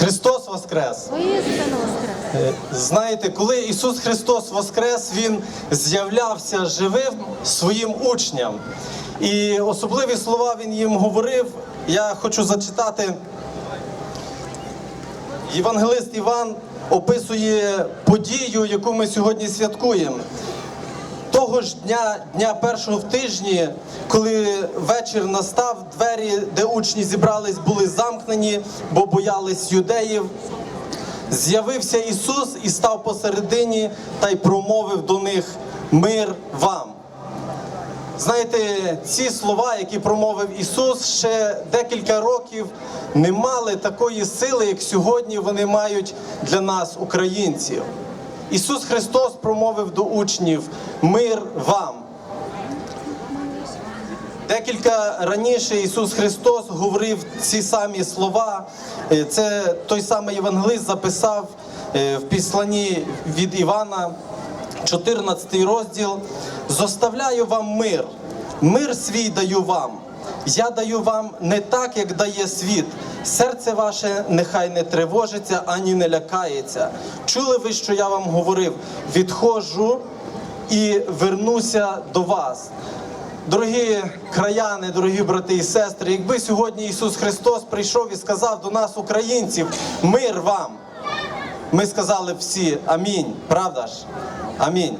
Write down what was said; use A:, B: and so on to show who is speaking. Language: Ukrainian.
A: Христос Воскрес!
B: Воскрес.
A: Е, Знаєте, коли Ісус Христос Воскрес, Він з'являвся живим своїм учням. І особливі слова Він їм говорив. Я хочу зачитати. Євангелист Іван описує подію, яку ми сьогодні святкуємо. Того ж дня, дня першого в тижні, коли вечір настав, двері, де учні зібрались, були замкнені, бо боялись юдеїв. З'явився Ісус і став посередині та й промовив до них мир вам. Знаєте, ці слова, які промовив Ісус, ще декілька років не мали такої сили, як сьогодні вони мають для нас, українців. Ісус Христос промовив до учнів мир вам. Декілька раніше Ісус Христос говорив ці самі слова. Е, Це той самий євангелист записав е, в післанні від Івана, 14 розділ. Зоставляю вам мир, мир свій даю вам. Я даю вам не так, як дає світ. Серце ваше нехай не тривожиться ані не лякається. Чули ви, що я вам говорив? Відходжу і вернуся до вас. Дорогі краяни, дорогі брати і сестри, якби сьогодні Ісус Христос прийшов і сказав до нас, українців, мир вам. Ми сказали всі амінь, правда ж? Амінь.